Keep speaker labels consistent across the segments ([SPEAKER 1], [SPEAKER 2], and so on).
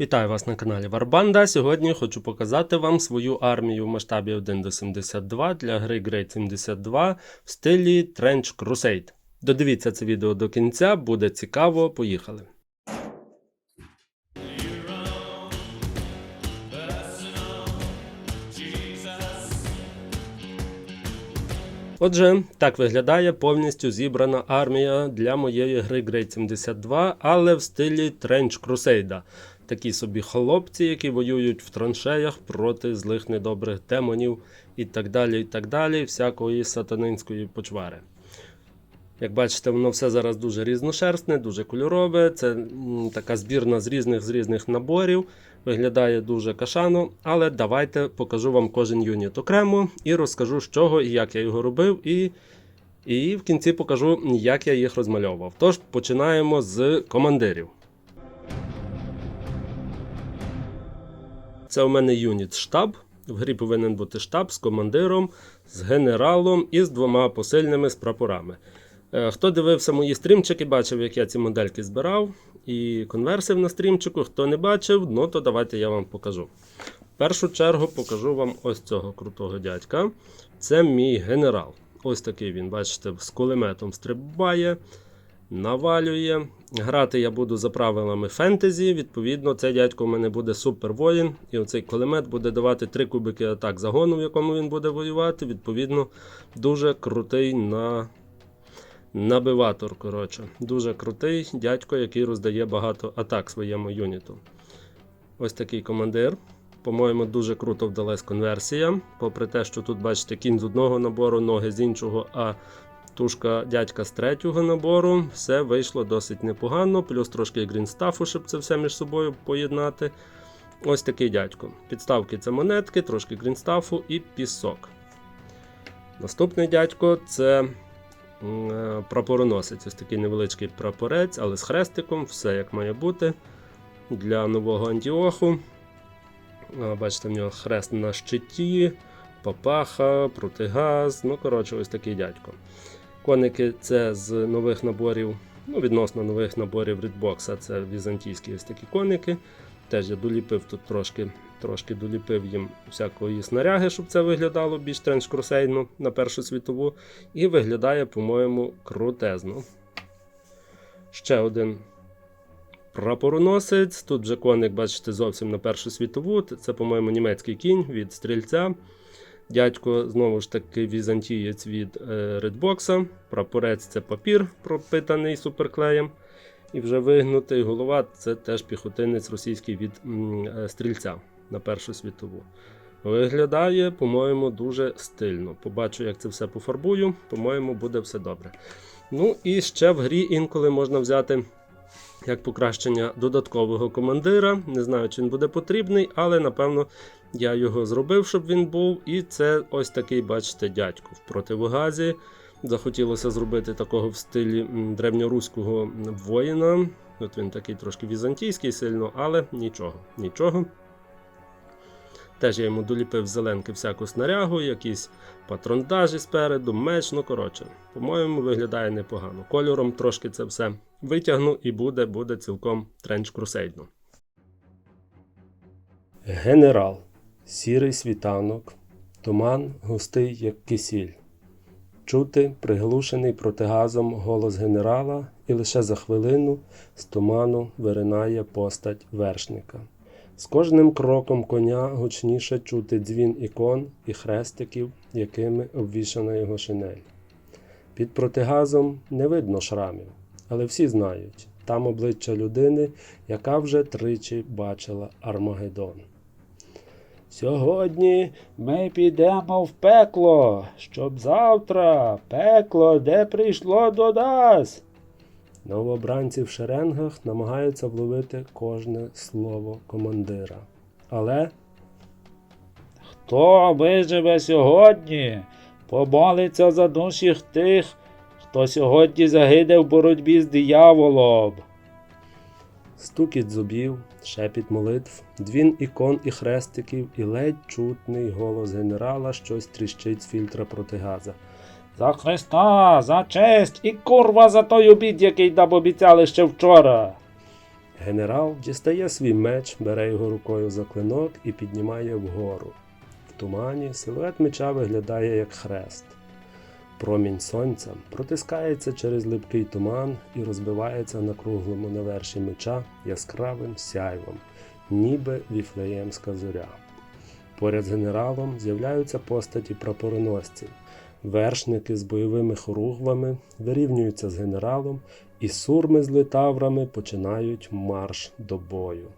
[SPEAKER 1] Вітаю вас на каналі Варбанда. Сьогодні хочу показати вам свою армію в масштабі 1 до 72 для гри Great 72 в стилі Trench Crusade. Додивіться це відео до кінця, буде цікаво. Поїхали. Отже, так виглядає повністю зібрана армія для моєї гри Great 72, але в стилі Trench Crusade. Такі собі хлопці, які воюють в траншеях проти злих недобрих демонів і так далі, і так далі, всякої сатанинської почвари. Як бачите, воно все зараз дуже різношерстне, дуже кольорове. Це така збірна з різних з різних наборів. Виглядає дуже кашано, але давайте покажу вам кожен юніт окремо і розкажу, з чого і як я його робив, і, і в кінці покажу, як я їх розмальовував. Тож починаємо з командирів. Це у мене юніт штаб. В грі повинен бути штаб з командиром, з генералом і з двома посильними з прапорами. Е, Хто дивився мої стрімчики, бачив, як я ці модельки збирав і конверсив на стрімчику. Хто не бачив, ну то давайте я вам покажу. В першу чергу покажу вам ось цього крутого дядька. Це мій генерал. Ось такий він, бачите, з кулеметом стрибає, навалює. Грати я буду за правилами фентезі. Відповідно, цей дядько у мене буде супервоїн. І оцей кулемет буде давати 3 кубики атак загону, в якому він буде воювати. Відповідно, дуже крутий на набиватор. Коротше. Дуже крутий дядько, який роздає багато атак своєму юніту. Ось такий командир. По-моєму, дуже круто вдалась конверсія. Попри те, що тут, бачите, кінь з одного набору, ноги з іншого, а тушка дядька з третього набору. Все вийшло досить непогано. Плюс трошки грінстафу, щоб це все між собою поєднати. Ось такий дядько. Підставки це монетки, трошки грінстафу і пісок. Наступний дядько це е, прапороносець. Ось такий невеличкий прапорець, але з хрестиком, все як має бути. Для нового Антіоху. Бачите, в нього хрест на щиті, папаха, протигаз. Ну, коротше, ось такий дядько. Коники це з нових наборів, ну, відносно нових наборів Redbox, це візантійські ось такі коники. Теж я доліпив тут трошки, трошки доліпив їм всякої снаряги, щоб це виглядало більш тренч-крусейно на Першу світову. І виглядає, по-моєму, крутезно. Ще один прапороносець. Тут вже коник, бачите, зовсім на Першу світову. Це, по-моєму, німецький кінь від стрільця. Дядько, знову ж таки, візантієць від е, Redbox. Прапорець це папір, пропитаний суперклеєм. І вже вигнутий голова це теж піхотинець російський від е, стрільця на Першу світову. Виглядає, по-моєму, дуже стильно. Побачу, як це все пофарбую. По-моєму, буде все добре. Ну і ще в грі інколи можна взяти як покращення додаткового командира. Не знаю, чи він буде потрібний, але напевно я його зробив, щоб він був. І це ось такий, бачите, дядько в противогазі. Захотілося зробити такого в стилі древньоруського воїна. От він такий трошки візантійський сильно, але нічого, нічого. Теж я йому доліпив зеленки всяку снарягу, якісь патрондажі спереду, меч, ну коротше, по-моєму, виглядає непогано. Кольором трошки це все витягну і буде, буде цілком тренч крусейдно. Генерал. Сірий світанок. Туман густий, як кисіль. Чути приглушений протигазом голос генерала, і лише за хвилину з туману виринає постать вершника. З кожним кроком коня гучніше чути дзвін ікон і хрестиків, якими обвішана його шинель. Під протигазом не видно шрамів, але всі знають там обличчя людини, яка вже тричі бачила Армагеддон. Сьогодні ми підемо в пекло, щоб завтра пекло, де прийшло до нас. Новобранці в шеренгах намагаються вловити кожне слово командира. Але
[SPEAKER 2] Хто виживе сьогодні, помолиться за душі тих, хто сьогодні загине в боротьбі з дияволом.
[SPEAKER 1] стукіт зубів, шепіт молитв, дзвін ікон і хрестиків, і ледь чутний голос генерала щось тріщить з фільтра протигаза.
[SPEAKER 2] За Христа, за честь і курва за той обід, який нам обіцяли ще вчора.
[SPEAKER 1] Генерал дістає свій меч, бере його рукою за клинок і піднімає вгору. В тумані силует меча виглядає як хрест. Промінь сонця протискається через липкий туман і розбивається на круглому наверші меча яскравим сяйвом, ніби віфлеємська зоря. Поряд з генералом з'являються постаті прапороносців. Вершники з бойовими хоругвами вирівнюються з генералом, і сурми з литаврами починають марш до бою.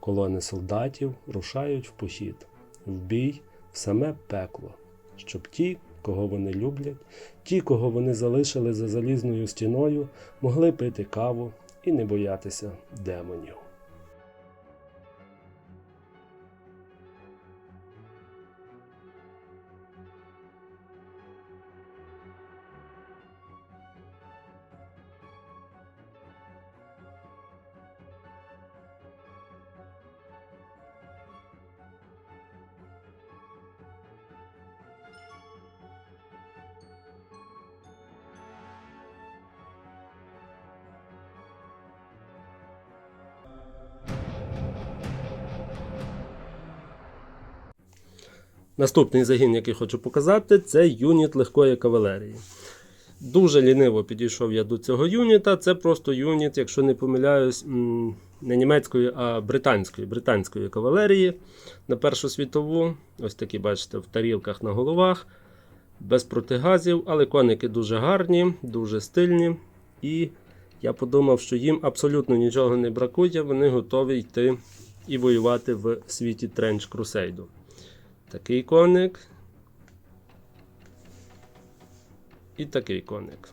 [SPEAKER 1] Колони солдатів рушають в похід, в бій в саме пекло, щоб ті, кого вони люблять, ті, кого вони залишили за залізною стіною, могли пити каву і не боятися демонів. Наступний загін, який хочу показати, це юніт легкої кавалерії. Дуже ліниво підійшов я до цього юніта. Це просто юніт, якщо не помиляюсь, не німецької, а британської британської кавалерії на Першу світову. Ось такі, бачите, в тарілках на головах, без протигазів, але коники дуже гарні, дуже стильні. І я подумав, що їм абсолютно нічого не бракує, вони готові йти і воювати в світі Тренч Крусейду. Такий коник. І такий коник.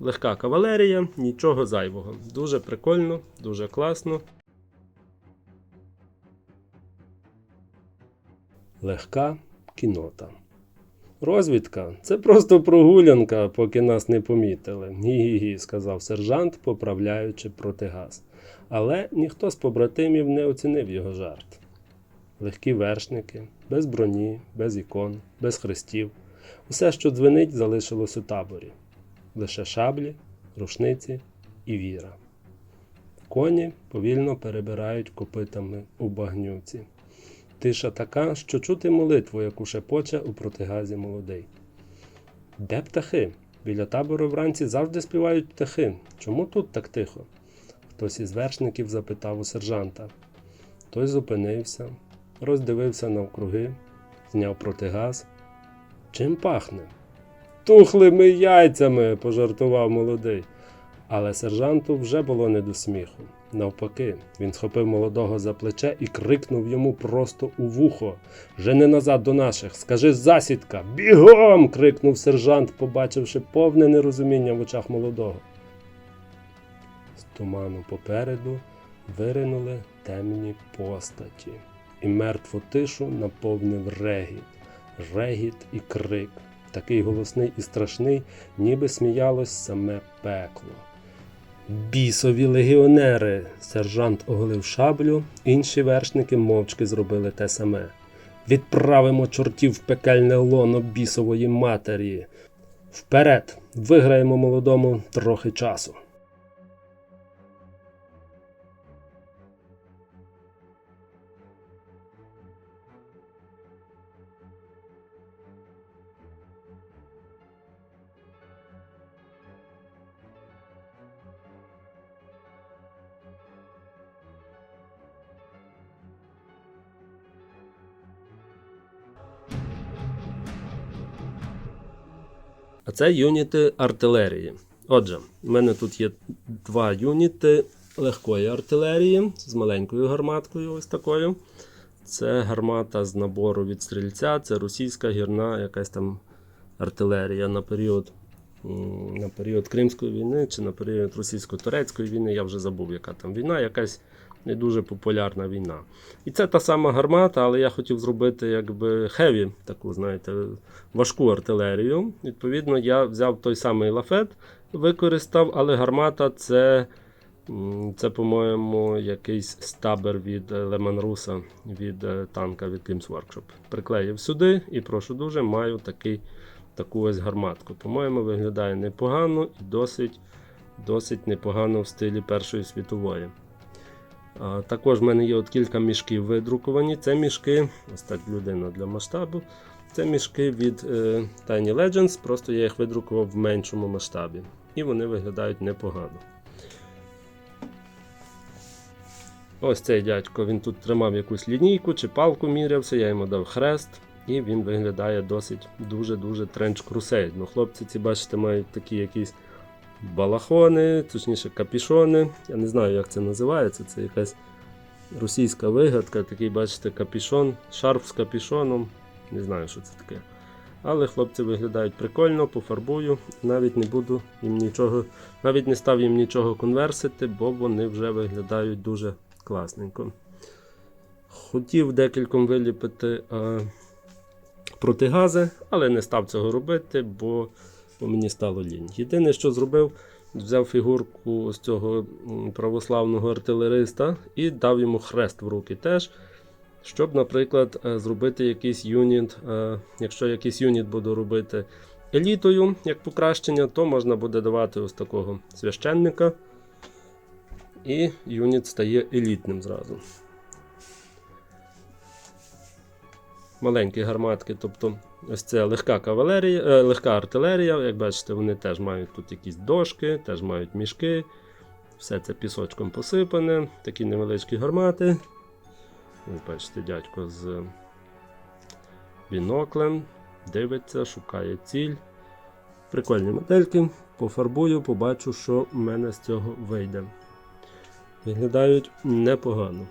[SPEAKER 1] Легка кавалерія, нічого зайвого. Дуже прикольно, дуже класно. Легка кінота. Розвідка це просто прогулянка, поки нас не помітили. Гі-гі-гі, сказав сержант, поправляючи протигаз. Але ніхто з побратимів не оцінив його жарт легкі вершники, без броні, без ікон, без хрестів. Усе, що дзвенить, залишилось у таборі. Лише шаблі, рушниці і віра. Коні повільно перебирають копитами у багнюці. Тиша така, що чути молитву, яку шепоче у протигазі молодий. Де птахи? Біля табору вранці завжди співають птахи. Чому тут так тихо? Хтось із вершників запитав у сержанта. Той зупинився, роздивився навкруги, зняв протигаз. Чим пахне? Тухлими яйцями, пожартував молодий. Але сержанту вже було не до сміху. Навпаки, він схопив молодого за плече і крикнув йому просто у вухо. Жени назад до наших, скажи засідка! Бігом! крикнув сержант, побачивши повне нерозуміння в очах молодого. З туману попереду виринули темні постаті, і мертву тишу наповнив регіт, регіт і крик, такий голосний і страшний, ніби сміялось саме пекло. Бісові легіонери! Сержант оголив шаблю, інші вершники мовчки зробили те саме. Відправимо чортів в пекельне лоно бісової матері. Вперед! Виграємо молодому трохи часу. Це юніти артилерії. Отже, в мене тут є два юніти легкої артилерії з маленькою гарматкою, ось такою. Це гармата з набору від стрільця, це російська гірна якась там артилерія на період, на період Кримської війни чи на період російсько-турецької війни. Я вже забув, яка там війна, якась не дуже популярна війна. І це та сама гармата, але я хотів зробити якби хеві, таку, знаєте, важку артилерію. Відповідно, я взяв той самий лафет, використав, але гармата це, це по-моєму, якийсь стабер від е, Леманруса, від е, танка від Games Workshop. Приклеїв сюди і прошу дуже, маю такий, таку ось гарматку. По-моєму, виглядає непогано і досить досить непогано в стилі Першої світової. Також в мене є от кілька мішків видруковані. Це мішки, ось так людина для масштабу. Це мішки від е, Tiny Legends, просто я їх видрукував в меншому масштабі. І вони виглядають непогано. Ось цей дядько, він тут тримав якусь лінійку чи палку мірявся, я йому дав хрест, і він виглядає досить дуже-дуже тренч крусейд. Ну, хлопці ці, бачите, мають такі якісь балахони, точніше капішони. Я не знаю, як це називається. Це якась російська вигадка, такий, бачите, капішон, шарф з капішоном. Не знаю, що це таке. Але хлопці виглядають прикольно, пофарбую. Навіть не буду їм нічого, навіть не став їм нічого конверсити, бо вони вже виглядають дуже класненько. Хотів декільком виліпити е, протигази, але не став цього робити, бо, бо мені стало лінь. Єдине, що зробив, взяв фігурку з цього православного артилериста і дав йому хрест в руки теж. Щоб, наприклад, е, зробити якийсь юніт, е, якщо якийсь юніт буду робити елітою як покращення, то можна буде давати ось такого священника. І юніт стає елітним зразу. Маленькі гарматки, тобто ось це легка кавалерія, е, легка артилерія. Як бачите, вони теж мають тут якісь дошки, теж мають мішки. Все це пісочком посипане, такі невеличкі гармати. Ви бачите, дядько з біноклем дивиться, шукає ціль. Прикольні модельки. Пофарбую, побачу, що в мене з цього вийде. Виглядають непогано.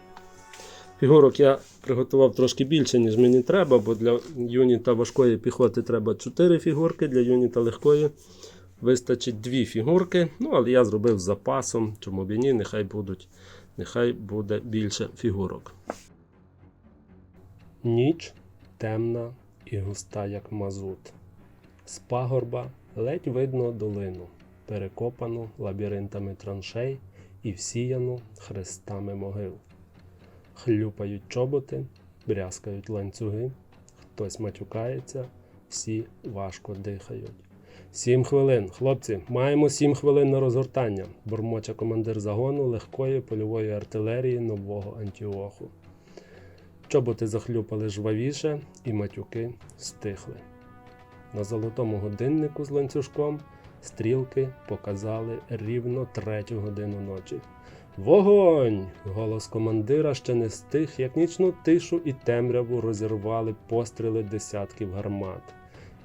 [SPEAKER 1] Фігурок я приготував трошки більше, ніж мені треба, бо для юніта важкої піхоти треба 4 фігурки, для юніта легкої вистачить 2 фігурки. Ну, але я зробив з запасом, чому б і ні, нехай будуть, нехай буде більше фігурок. Ніч темна і густа, як мазут. З пагорба ледь видно долину, перекопану лабіринтами траншей і всіяну хрестами могил. Хлюпають чоботи, брязкають ланцюги, хтось матюкається, всі важко дихають. Сім хвилин, хлопці, маємо сім хвилин на розгортання, бурмоче командир загону легкої польової артилерії нового Антіоху. Чоботи захлюпали жвавіше, і матюки стихли. На золотому годиннику з ланцюжком стрілки показали рівно третю годину ночі. Вогонь! Голос командира ще не стих, як нічну тишу і темряву розірвали постріли десятків гармат.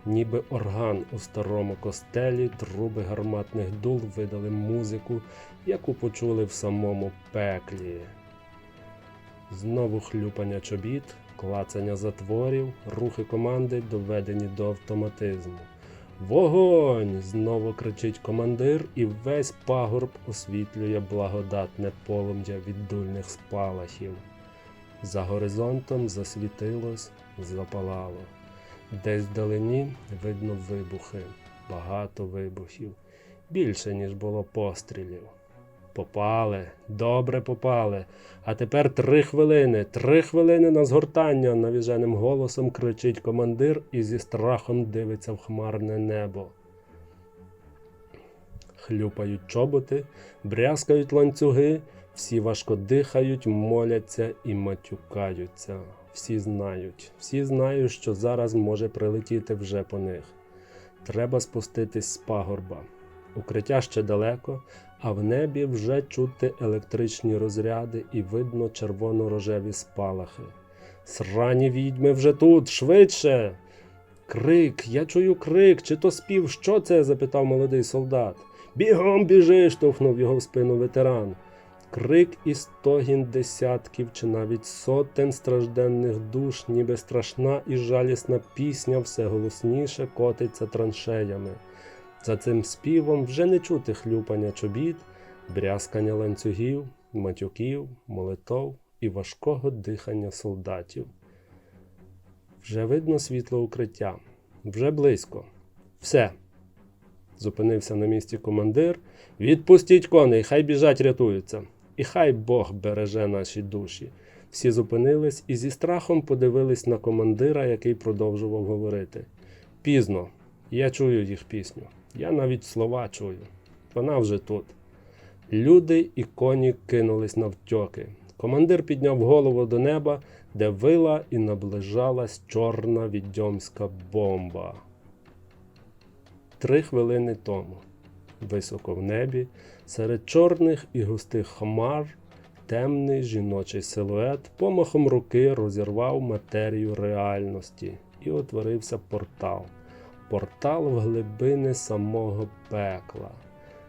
[SPEAKER 1] Ніби орган у старому костелі, труби гарматних дул видали музику, яку почули в самому пеклі. Знову хлюпання чобіт, клацання затворів, рухи команди доведені до автоматизму. Вогонь! знову кричить командир, і весь пагорб освітлює благодатне полум'я від дульних спалахів. За горизонтом засвітилось, запалало. Десь вдалині видно вибухи, багато вибухів, більше, ніж було пострілів. Попали, добре попали. А тепер три хвилини, три хвилини на згортання, навіженим голосом кричить командир і зі страхом дивиться в хмарне небо. Хлюпають чоботи, брязкають ланцюги, всі важко дихають, моляться і матюкаються. Всі знають, всі знають, що зараз може прилетіти вже по них. Треба спуститись з пагорба. Укриття ще далеко, а в небі вже чути електричні розряди і видно червоно-рожеві спалахи. Срані відьми вже тут, швидше. Крик, я чую крик, чи то спів, що це? запитав молодий солдат. Бігом біжи, штовхнув його в спину ветеран. Крик і стогін десятків чи навіть сотень стражденних душ, ніби страшна і жалісна пісня все голосніше котиться траншеями. За цим співом вже не чути хлюпання чобіт, брязкання ланцюгів, матюків, молитов і важкого дихання солдатів. Вже видно світло укриття, вже близько. Все. Зупинився на місці командир. Відпустіть коней, хай біжать рятуються. І хай Бог береже наші душі. Всі зупинились і зі страхом подивились на командира, який продовжував говорити. Пізно, я чую їх пісню. Я навіть слова чую. вона вже тут. Люди і коні кинулись навтьоки. Командир підняв голову до неба, де вила і наближалась чорна відьомська бомба. Три хвилини тому, високо в небі, серед чорних і густих хмар, темний жіночий силует помахом руки розірвав матерію реальності і утворився портал. Портал в глибини самого пекла.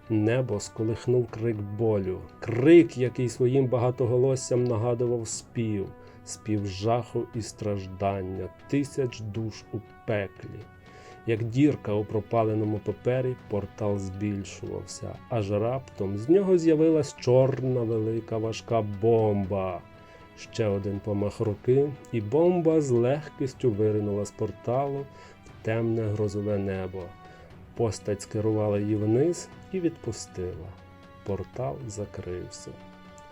[SPEAKER 1] Небо сколихнув крик болю, крик, який своїм багатоголоссям нагадував спів, спів жаху і страждання, тисяч душ у пеклі. Як дірка у пропаленому папері, портал збільшувався, аж раптом з нього з'явилась чорна велика важка бомба. Ще один помах руки, і бомба з легкістю виринула з порталу темне грозове небо. Постать скерувала її вниз і відпустила. Портал закрився.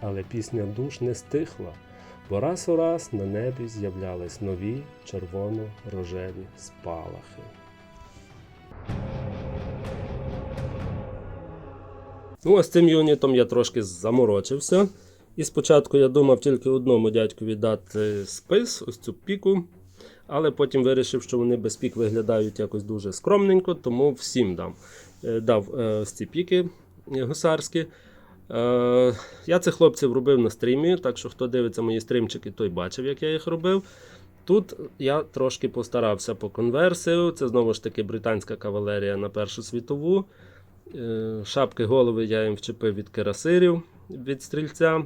[SPEAKER 1] Але пісня душ не стихла, бо раз у раз на небі з'являлись нові червоно-рожеві спалахи. Ну, а з цим юнітом я трошки заморочився. І спочатку я думав тільки одному дядькові дати спис, ось цю піку. Але потім вирішив, що вони без пік виглядають якось дуже скромненько, тому всім дам. Е, дав е, ці піки е, гусарські. Е, я цих хлопців робив на стрімі, так що хто дивиться мої стрімчики, той бачив, як я їх робив. Тут я трошки постарався по конверсію. Це знову ж таки британська кавалерія на Першу світову. Шапки голови я їм вчепив від кирасирів від стрільця.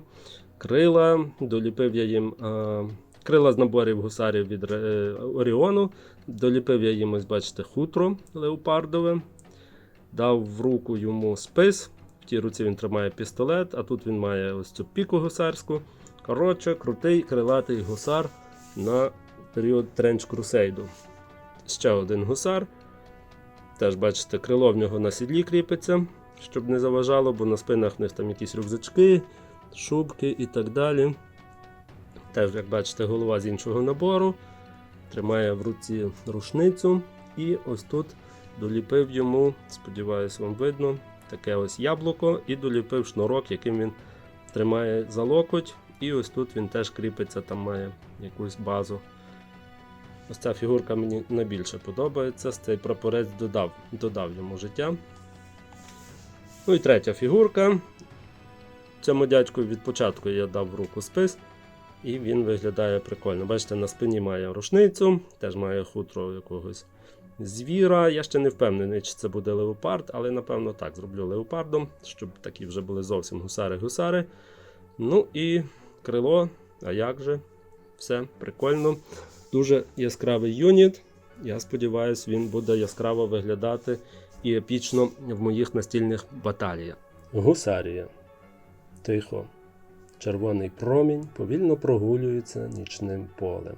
[SPEAKER 1] Крила, доліпив я їм крила з наборів гусарів від е, Оріону. Доліпив я їм, ось бачите, хутро леопардове. Дав в руку йому спис. В тій руці він тримає пістолет, а тут він має ось цю піку гусарську. Коротше, крутий крилатий гусар на період тренч крусейду. Ще один гусар. Теж бачите, крило в нього на сідлі кріпиться, щоб не заважало, бо на спинах в них там якісь рюкзачки, шубки і так далі. Теж, як бачите, голова з іншого набору. Тримає в руці рушницю. І ось тут доліпив йому, сподіваюсь, вам видно, таке ось яблуко і доліпив шнурок, яким він тримає за локоть. І ось тут він теж кріпиться, там має якусь базу. Ось ця фігурка мені найбільше подобається. Цей прапорець додав, додав йому життя. Ну і третя фігурка. Цьому дядьку від початку я дав в руку спис, і він виглядає прикольно. Бачите, на спині має рушницю, теж має хутро якогось звіра. Я ще не впевнений, чи це буде леопард, але напевно так зроблю леопардом, щоб такі вже були зовсім гусари-гусари. Ну і крило, а як же? Все прикольно. Дуже яскравий юніт. Я сподіваюся, він буде яскраво виглядати і епічно в моїх настільних баталіях. Гусарія. Тихо. Червоний промінь повільно прогулюється нічним полем.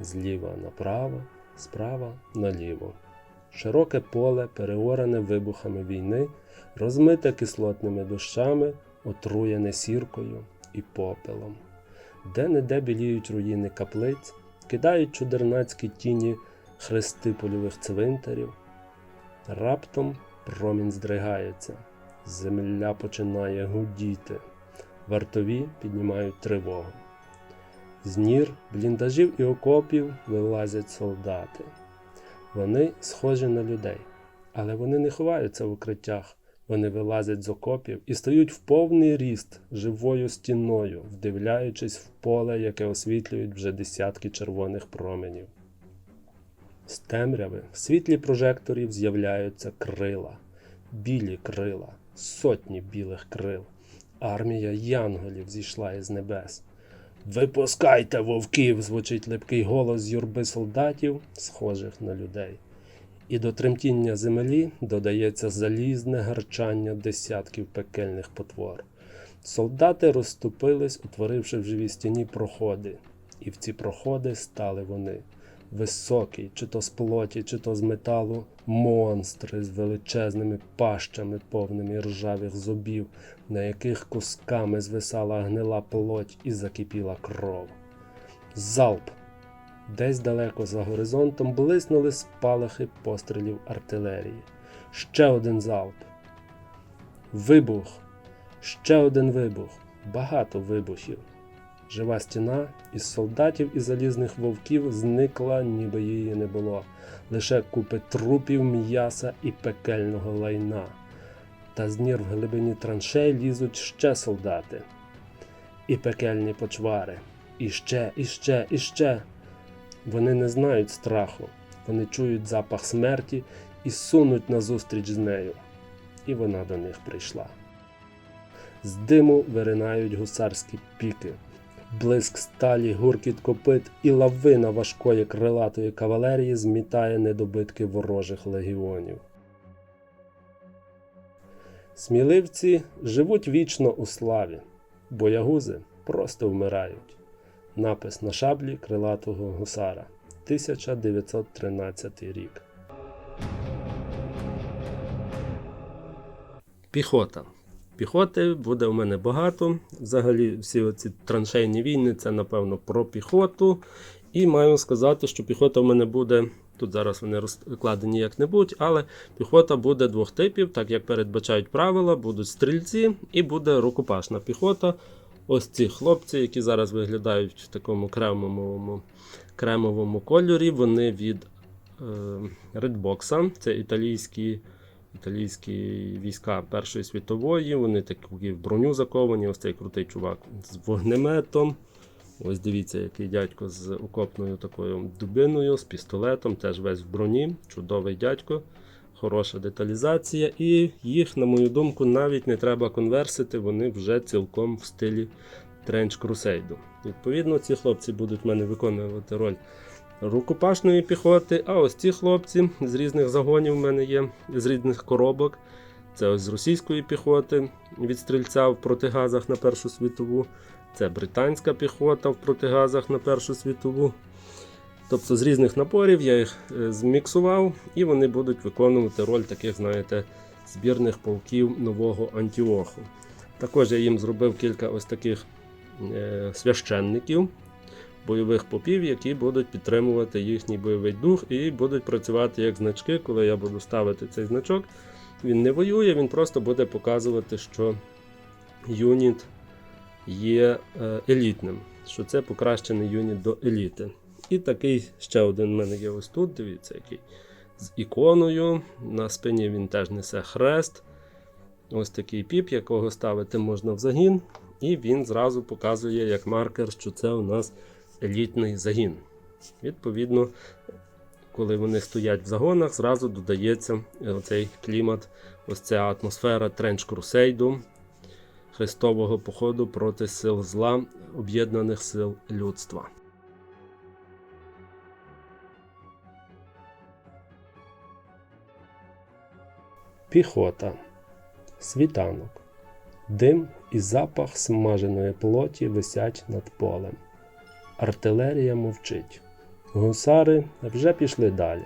[SPEAKER 1] Зліва направо, справа наліво. Широке поле, переоране вибухами війни, розмите кислотними дощами, отруєне сіркою і попелом. Де-не-де біліють руїни каплиць, кидають чудернацькі тіні хрести польових цвинтарів. Раптом промінь здригається, земля починає гудіти, вартові піднімають тривогу. З нір, бліндажів і окопів вилазять солдати. Вони схожі на людей, але вони не ховаються в укриттях. Вони вилазять з окопів і стають в повний ріст живою стіною, вдивляючись в поле, яке освітлюють вже десятки червоних променів. З темряви в світлі прожекторів з'являються крила, білі крила, сотні білих крил. Армія янголів зійшла із небес. Випускайте вовків! звучить липкий голос юрби солдатів, схожих на людей. І до тремтіння землі додається залізне гарчання десятків пекельних потвор. Солдати розступились, утворивши в живій стіні проходи, і в ці проходи стали вони. Високі, чи то з плоті, чи то з металу, монстри з величезними пащами, повними ржавих зубів, на яких кусками звисала гнила плоть і закипіла кров. Залп! Десь далеко за горизонтом блиснули спалахи пострілів артилерії. Ще один залп. Вибух. Ще один вибух. Багато вибухів. Жива стіна із солдатів і залізних вовків зникла, ніби її не було. Лише купи трупів, м'яса і пекельного лайна. Та з нір в глибині траншей лізуть ще солдати. І пекельні почвари. І ще, і ще, і ще. Вони не знають страху. Вони чують запах смерті і сунуть назустріч з нею. І вона до них прийшла. З диму виринають гусарські піки, блиск сталі, гуркіт копит і лавина важкої крилатої кавалерії змітає недобитки ворожих легіонів. Сміливці живуть вічно у славі, боягузи просто вмирають. Напис на шаблі крилатого гусара 1913 рік. Піхота. Піхоти буде у мене багато. Взагалі, всі оці траншейні війни це, напевно, про піхоту. І маю сказати, що піхота в мене буде. Тут зараз вони розкладені як-небудь, але піхота буде двох типів, так як передбачають правила, будуть стрільці і буде рукопашна піхота. Ось ці хлопці, які зараз виглядають в такому кремовому, кремовому кольорі, вони від е, Redbox. Це італійські, італійські війська Першої світової. Вони такі в броню заковані. Ось цей крутий чувак з вогнеметом. Ось дивіться, який дядько з окопною такою дубиною, з пістолетом, теж весь в броні. Чудовий дядько, хороша деталізація. І їх, на мою думку, навіть не треба конверсити, вони вже цілком в стилі Тренч Крусейду. Відповідно, ці хлопці будуть в мене виконувати роль рукопашної піхоти. А ось ці хлопці з різних загонів в мене є, з різних коробок. Це ось з російської піхоти від стрільця в протигазах на Першу світову. Це британська піхота в протигазах на Першу світову. Тобто з різних напорів я їх е, зміксував, і вони будуть виконувати роль таких, знаєте, збірних полків нового Антіоху. Також я їм зробив кілька ось таких е, священників, бойових попів, які будуть підтримувати їхній бойовий дух і будуть працювати як значки, коли я буду ставити цей значок. Він не воює, він просто буде показувати, що юніт є е, елітним, що це покращений юніт до еліти. І такий ще один в мене є ось тут. Дивіться, який з іконою. На спині він теж несе хрест. Ось такий піп, якого ставити можна в загін. І він зразу показує як маркер, що це у нас елітний загін. Відповідно, коли вони стоять в загонах, зразу додається цей клімат, ось ця атмосфера тренч крусейду. Христового походу проти сил зла об'єднаних сил людства. Піхота. Світанок. Дим і запах смаженої плоті висять над полем. Артилерія мовчить. Гусари вже пішли далі.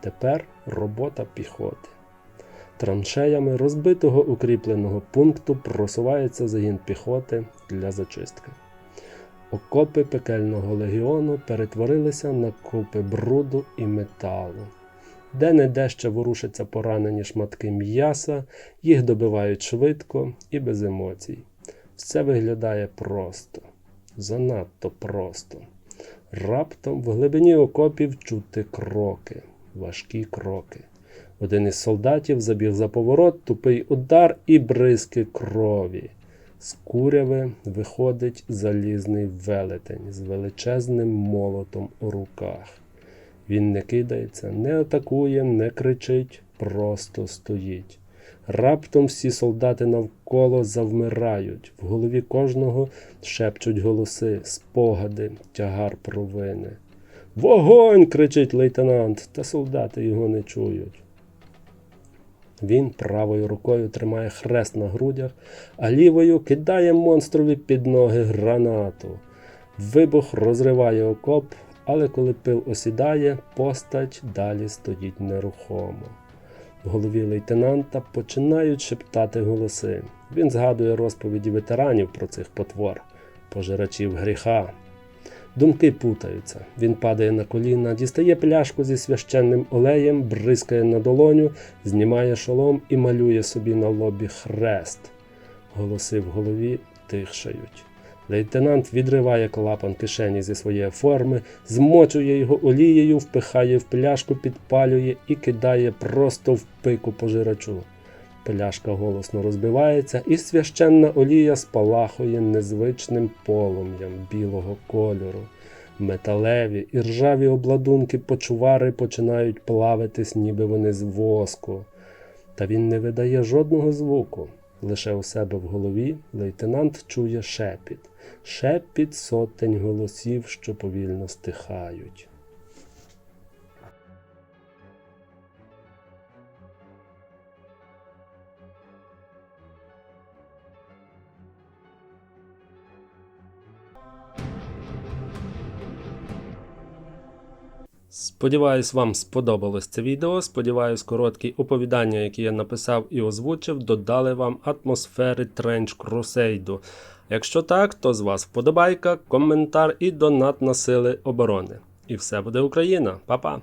[SPEAKER 1] Тепер робота піхоти. Траншеями розбитого укріпленого пункту просувається загін піхоти для зачистки. Окопи пекельного легіону перетворилися на купи бруду і металу. Де-не-де ще ворушаться поранені шматки м'яса, їх добивають швидко і без емоцій. Все виглядає просто, занадто просто. Раптом в глибині окопів чути кроки, важкі кроки. Один із солдатів забіг за поворот, тупий удар і бризки крові. З куряви виходить залізний велетень з величезним молотом у руках. Він не кидається, не атакує, не кричить, просто стоїть. Раптом всі солдати навколо завмирають, в голові кожного шепчуть голоси, спогади, тягар провини. Вогонь! кричить лейтенант, та солдати його не чують. Він правою рукою тримає хрест на грудях, а лівою кидає монстрові під ноги гранату. Вибух розриває окоп, але коли пил осідає, постать далі стоїть нерухомо. В голові лейтенанта починають шептати голоси. Він згадує розповіді ветеранів про цих потвор, пожирачів гріха. Думки путаються. Він падає на коліна, дістає пляшку зі священним олеєм, бризкає на долоню, знімає шолом і малює собі на лобі хрест. Голоси в голові тихшають. Лейтенант відриває клапан кишені зі своєї форми, змочує його олією, впихає в пляшку, підпалює і кидає просто в пику пожирачу. Пляшка голосно розбивається, і священна олія спалахує незвичним полум'ям білого кольору. Металеві і ржаві обладунки почувари починають плавитись, ніби вони з воску. Та він не видає жодного звуку. Лише у себе в голові лейтенант чує шепіт, шепіт сотень голосів, що повільно стихають. Сподіваюсь, вам сподобалось це відео. Сподіваюсь, короткі оповідання, які я написав і озвучив, додали вам атмосфери Тренч Крусейду. Якщо так, то з вас вподобайка, коментар і донат на сили оборони. І все буде Україна. Па-па!